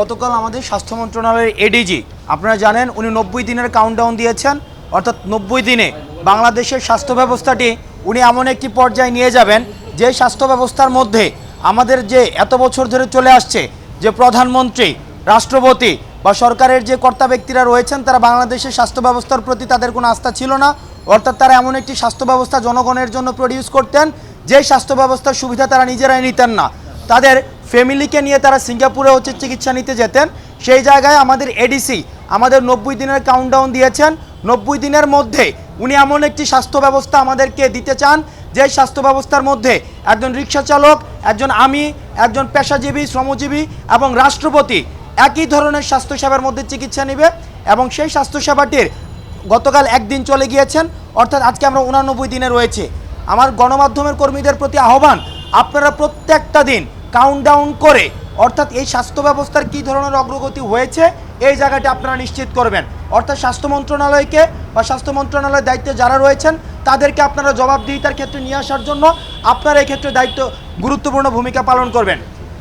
গতকাল আমাদের স্বাস্থ্য মন্ত্রণালয়ের এডিজি আপনারা জানেন, উনি নব্বই দিনের কাউন্টডাউন দিয়েছেন, অর্থাৎ নব্বই দিনে বাংলাদেশের স্বাস্থ্য ব্যবস্থাটি উনি এমন একটি পর্যায়ে নিয়ে যাবেন, যে স্বাস্থ্য ব্যবস্থার মধ্যে আমাদের যে এত বছর ধরে চলে আসছে, যে প্রধানমন্ত্রী, রাষ্ট্রপতি বা সরকারের যে কর্তা ব্যক্তিরা রয়েছেন, তারা বাংলাদেশের স্বাস্থ্য ব্যবস্থার প্রতি তাদের কোনো আস্থা ছিল না, অর্থাৎ তারা এমন একটি স্বাস্থ্য ব্যবস্থা জনগণের জন্য প্রডিউস করতেন, যে স্বাস্থ্য ব্যবস্থার সুবিধা তারা নিজেরাই নিতেন না। তাদের ফ্যামিলিকে নিয়ে তারা সিঙ্গাপুরে হচ্ছে চিকিৎসা নিতে যেতেন। সেই জায়গায় আমাদের এডিসি আমাদের নব্বই দিনের কাউন্টডাউন দিয়েছেন। নব্বই দিনের মধ্যে উনি এমন একটি স্বাস্থ্য ব্যবস্থা আমাদেরকে দিতে চান, যে স্বাস্থ্য ব্যবস্থার মধ্যে একজন রিক্সা চালক, একজন আমি, একজন পেশাজীবী, শ্রমজীবী এবং রাষ্ট্রপতি একই ধরনের স্বাস্থ্যসেবার মধ্যে চিকিৎসা নেবে এবং সেই স্বাস্থ্যসেবাটির গতকাল একদিন চলে গিয়েছেন। অর্থাৎ আজকে আমরা উনানব্বই দিনে রয়েছে। আমার গণমাধ্যমের কর্মীদের প্রতি আহ্বান, আপনারা প্রত্যেকটা দিন কাউন্টডাউন করে। অর্থাৎ এই স্বাস্থ্য ব্যবস্থার কী ধরনের অগ্রগতি হয়েছে, এই জায়গাটি আপনারা নিশ্চিত করবেন। অর্থাৎ স্বাস্থ্য মন্ত্রণালয়কে বা স্বাস্থ্য মন্ত্রণালয়ের দায়িত্বে যারা রয়েছেন, তাদেরকে আপনারা জবাবদিহিতার ক্ষেত্রে নিয়ে আসার জন্য আপনারা এই ক্ষেত্রে দায়িত্ব, গুরুত্বপূর্ণ ভূমিকা পালন করবেন।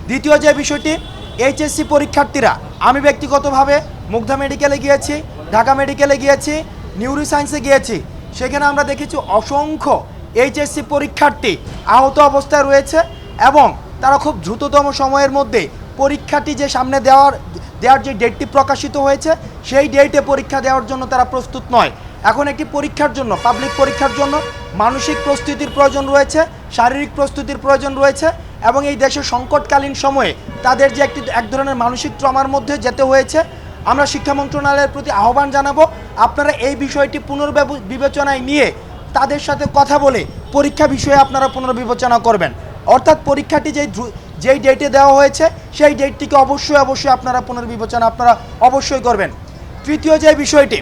দ্বিতীয় যে বিষয়টি, এইচএসসি পরীক্ষার্থীরা, আমি ব্যক্তিগতভাবে মুগ্ধা মেডিকেলে গিয়েছি, ঢাকা মেডিকেলে গিয়েছি নিউরো সায়েন্সে গিয়েছি, সেখানে আমরা দেখেছি অসংখ্য এইচএসসি পরীক্ষার্থী আহত অবস্থায় রয়েছে এবং তারা খুব দ্রুততম সময়ের মধ্যে পরীক্ষাটি যে সামনে দেওয়ার দেওয়ার যে ডেটটি প্রকাশিত হয়েছে, সেই ডেটে পরীক্ষা দেওয়ার জন্য তারা প্রস্তুত নয়। এখন একটি পরীক্ষার জন্য পাবলিক পরীক্ষার জন্য মানসিক প্রস্তুতির প্রয়োজন রয়েছে, শারীরিক প্রস্তুতির প্রয়োজন রয়েছে এবং এই দেশের সংকটকালীন সময়ে তাদের যে একটি, এক ধরনের মানসিক ট্রমার মধ্যে যেতে হয়েছে, আমরা শিক্ষা মন্ত্রণালয়ের প্রতি আহ্বান জানাব, আপনারা এই বিষয়টি পুনর্বিবেচনায় নিয়ে তাদের সাথে কথা বলে পরীক্ষা বিষয়ে আপনারা পুনর্বিবেচনা করবেন। অর্থাৎ পরীক্ষাটি যেই যেই ডেটে দেওয়া হয়েছে, সেই ডেটটিকে অবশ্যই অবশ্যই আপনারা পুনর্বিবেচনা, আপনারা অবশ্যই করবেন। তৃতীয় যে বিষয়টি,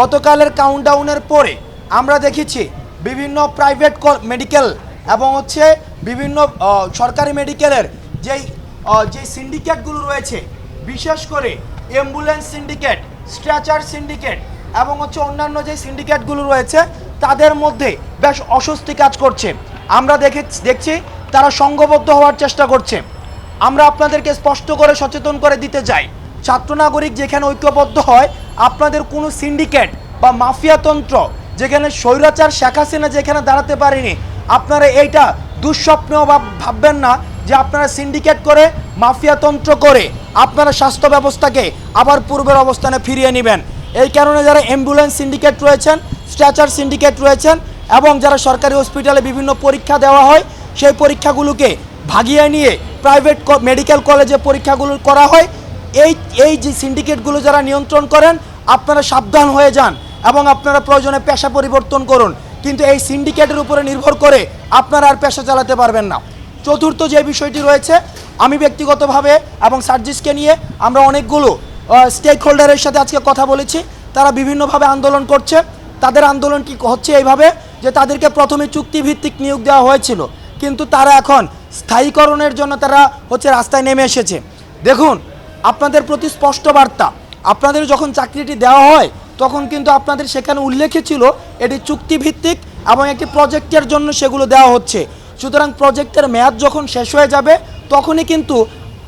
গতকালের কাউন্টডাউনের পরে আমরা দেখেছি বিভিন্ন প্রাইভেট মেডিকেল এবং হচ্ছে বিভিন্ন সরকারি মেডিকেলের যেই যে সিন্ডিকেটগুলো রয়েছে, বিশেষ করে অ্যাম্বুলেন্স সিন্ডিকেট স্ট্রেচার সিন্ডিকেট এবং হচ্ছে অন্যান্য যে সিন্ডিকেটগুলো রয়েছে, তাদের মধ্যে বেশ অস্বস্তি কাজ করছে। আমরা দেখে, দেখছি তারা সংঘবদ্ধ হওয়ার চেষ্টা করছে। আমরা আপনাদেরকে স্পষ্ট করে সচেতন করে দিতে চাই। ছাত্র নাগরিক যেখানে ঐক্যবদ্ধ হয়, আপনাদের কোনো সিন্ডিকেট বা মাফিয়াতন্ত্র যেখানে স্বৈরাচার শেখ হাসিনা যেখানে দাঁড়াতে পারেনি, আপনারা এইটা দুঃস্বপ্নেও ভাব- ভাববেন না যে আপনারা সিন্ডিকেট করে মাফিয়াতন্ত্র করে আপনারা স্বাস্থ্য ব্যবস্থাকে আবার পূর্বের অবস্থানে ফিরিয়ে নেবেন। এই কারণে যারা অ্যাম্বুলেন্স সিন্ডিকেট রয়েছেন স্ট্রেচার সিন্ডিকেট রয়েছেন এবং যারা সরকারি হসপিটালে বিভিন্ন পরীক্ষা দেওয়া হয় সেই পরীক্ষাগুলোকে ভাগিয়ে নিয়ে প্রাইভেট মেডিকেল কলেজে পরীক্ষাগুলো করা হয়। এই এই যে সিন্ডিকেটগুলো যারা নিয়ন্ত্রণ করেন, আপনারা সাবধান হয়ে যান এবং আপনারা প্রয়োজনে পেশা পরিবর্তন করুন। কিন্তু এই সিন্ডিকেটের উপরে নির্ভর করে আপনারা আর পেশা চালাতে পারবেন না। চতুর্থ যে বিষয়টি রয়েছে, আমি ব্যক্তিগতভাবে এবং সার্জিসকে নিয়ে আমরা অনেকগুলো স্টেক হোল্ডারের সাথে আজকে কথা বলেছি। তারা বিভিন্নভাবে আন্দোলন করছে। তাদের আন্দোলন কি হচ্ছে এইভাবে? যে তাদেরকে প্রথমে চুক্তিভিত্তিক নিয়োগ দেওয়া হয়েছিল। কিন্তু তারা এখন স্থায়ীকরণের জন্য তারা হচ্ছে রাস্তায় নেমে এসেছে। দেখুন, আপনাদের প্রতি স্পষ্ট বার্তা, আপনাদের যখন চাকরিটি দেওয়া হয়, তখন কিন্তু আপনাদের সেখানে উল্লেখে ছিল এটি চুক্তিভিত্তিক এবং একটি প্রজেক্টের জন্য সেগুলো দেওয়া হচ্ছে। সুতরাং প্রজেক্টের মেয়াদ যখন শেষ হয়ে যাবে, তখনই কিন্তু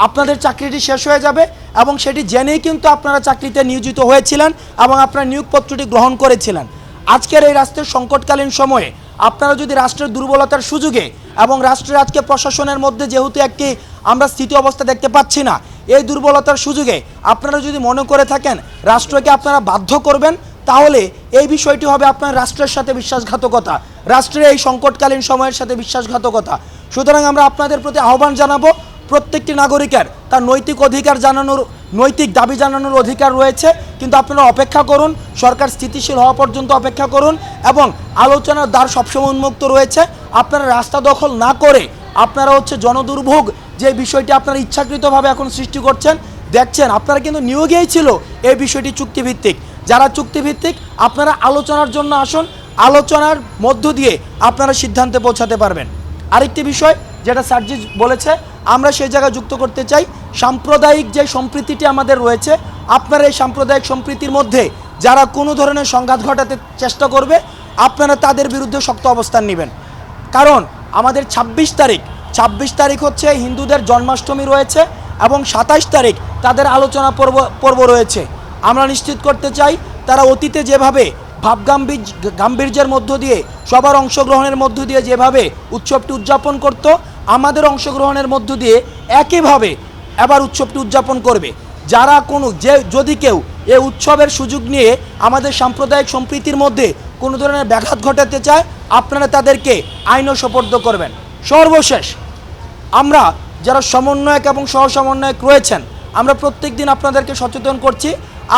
আপনাদের চাকরিটি শেষ হয়ে যাবে এবং সেটি জেনেই কিন্তু আপনারা চাকরিতে নিয়োজিত হয়েছিলেন এবং আপনারা নিয়োগপত্রটি গ্রহণ করেছিলেন। আজকের এই রাষ্ট্রের সংকটকালীন সময়ে আপনারা যদি রাষ্ট্রের দুর্বলতার সুযোগে এবং রাষ্ট্রের আজকে প্রশাসনের মধ্যে যেহেতু একটি আমরা স্থিতি অবস্থা দেখতে পাচ্ছি না, এই দুর্বলতার সুযোগে আপনারা যদি মনে করে থাকেন রাষ্ট্রকে আপনারা বাধ্য করবেন, তাহলে এই বিষয়টি হবে আপনার রাষ্ট্রের সাথে বিশ্বাসঘাতকতা, রাষ্ট্রের এই সংকটকালীন সময়ের সাথে বিশ্বাসঘাতকতা। সুতরাং আমরা আপনাদের প্রতি আহ্বান জানাব, প্রত্যেকটি নাগরিকের তার নৈতিক অধিকার জানানোর, নৈতিক দাবি জানানোর অধিকার রয়েছে। কিন্তু আপনারা অপেক্ষা করুন, সরকার স্থিতিশীল হওয়া পর্যন্ত অপেক্ষা করুন এবং আলোচনার দ্বার সবসময় উন্মুক্ত রয়েছে। আপনারা রাস্তা দখল না করে আপনারা হচ্ছে জনদুর্ভোগ যে বিষয়টি আপনারা ইচ্ছাকৃতভাবে এখন সৃষ্টি করছেন, দেখছেন, আপনারা কিন্তু নিয়োগেই ছিল এই বিষয়টি চুক্তিভিত্তিক। যারা চুক্তিভিত্তিক, আপনারা আলোচনার জন্য আসুন, আলোচনার মধ্য দিয়ে আপনারা সিদ্ধান্তে পৌঁছাতে পারবেন। আরেকটি বিষয় যেটা সার্জিস বলেছে, আমরা সেই জায়গায় যুক্ত করতে চাই, সাম্প্রদায়িক যে সম্প্রীতিটি আমাদের রয়েছে আপনারা এই সাম্প্রদায়িক সম্প্রীতির মধ্যে যারা কোনো ধরনের সংঘাত ঘটাতে চেষ্টা করবে, আপনারা তাদের বিরুদ্ধে শক্ত অবস্থান নেবেন। কারণ আমাদের ২৬ তারিখ ২৬ তারিখ হচ্ছে হিন্দুদের জন্মাষ্টমী রয়েছে এবং সাতাশ তারিখ তাদের আলোচনা পর্ব পর্ব রয়েছে। আমরা নিশ্চিত করতে চাই, তারা অতীতে যেভাবে ভাবগাম্ভীর গাম্ভীর্যের মধ্য দিয়ে, সবার অংশগ্রহণের মধ্য দিয়ে যেভাবে উৎসবটি উদযাপন করত, আমাদের অংশগ্রহণের মধ্য দিয়ে একইভাবে এবার উৎসবটি উদযাপন করবে। যারা কোনো যে, যদি কেউ এ উৎসবের সুযোগ নিয়ে আমাদের সাম্প্রদায়িক সম্প্রীতির মধ্যে কোনো ধরনের ব্যাঘাত ঘটাতে চায়, আপনারা তাদেরকে আইনও সোপর্দ করবেন। সর্বশেষ, আমরা যারা সমন্বয়ক এবং সহ সমন্বয়ক রয়েছেন, আমরা প্রত্যেক দিন আপনাদেরকে সচেতন করছি।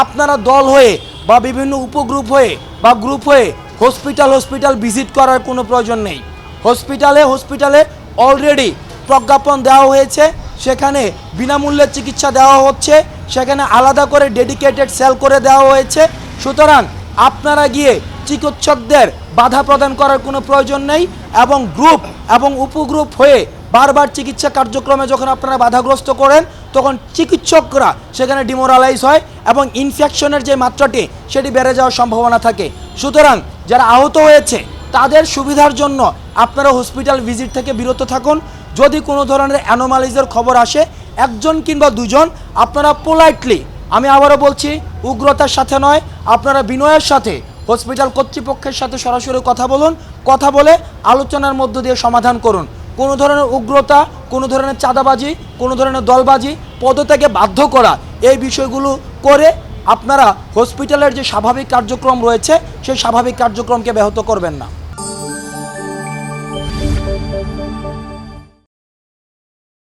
আপনারা দল হয়ে বা বিভিন্ন উপগ্রুপ হয়ে বা গ্রুপ হয়ে হসপিটাল হসপিটাল ভিজিট করার কোনো প্রয়োজন নেই। হসপিটালে হসপিটালে অলরেডি প্রজ্ঞাপন দেওয়া হয়েছে। সেখানে বিনামূল্যে চিকিৎসা দেওয়া হচ্ছে, সেখানে আলাদা করে ডেডিকেটেড সেল করে দেওয়া হয়েছে। সুতরাং আপনারা গিয়ে চিকিৎসকদের বাধা প্রদান করার কোনো প্রয়োজন নেই এবং গ্রুপ এবং উপগ্রুপ হয়ে বারবার চিকিৎসা কার্যক্রমে যখন আপনারা বাধাগ্রস্ত করেন, তখন চিকিৎসকরা সেখানে ডিমোরালাইজ হয় এবং ইনফেকশনের যে মাত্রাটি, সেটি বেড়ে যাওয়ার সম্ভাবনা থাকে। সুতরাং যারা আহত হয়েছে, তাদের সুবিধার জন্য আপনারা হসপিটাল ভিজিট থেকে বিরত থাকুন। যদি কোনো ধরনের অ্যানোমালিজের খবর আসে, একজন কিংবা দুজন, আপনারা পোলাইটলি আমি আবারও বলছি, উগ্রতার সাথে নয়, আপনারা বিনয়ের সাথে হসপিটাল কর্তৃপক্ষের সাথে সরাসরি কথা বলুন, কথা বলে আলোচনার মধ্য দিয়ে সমাধান করুন। কোনো ধরনের উগ্রতা, কোনো ধরনের চাঁদাবাজি, কোনো ধরনের দলবাজি, পদত্যাগে বাধ্য করা, এই বিষয়গুলো করে আপনারা হসপিটালের যে স্বাভাবিক কার্যক্রম রয়েছে, সেই স্বাভাবিক কার্যক্রমকে ব্যাহত করবেন না।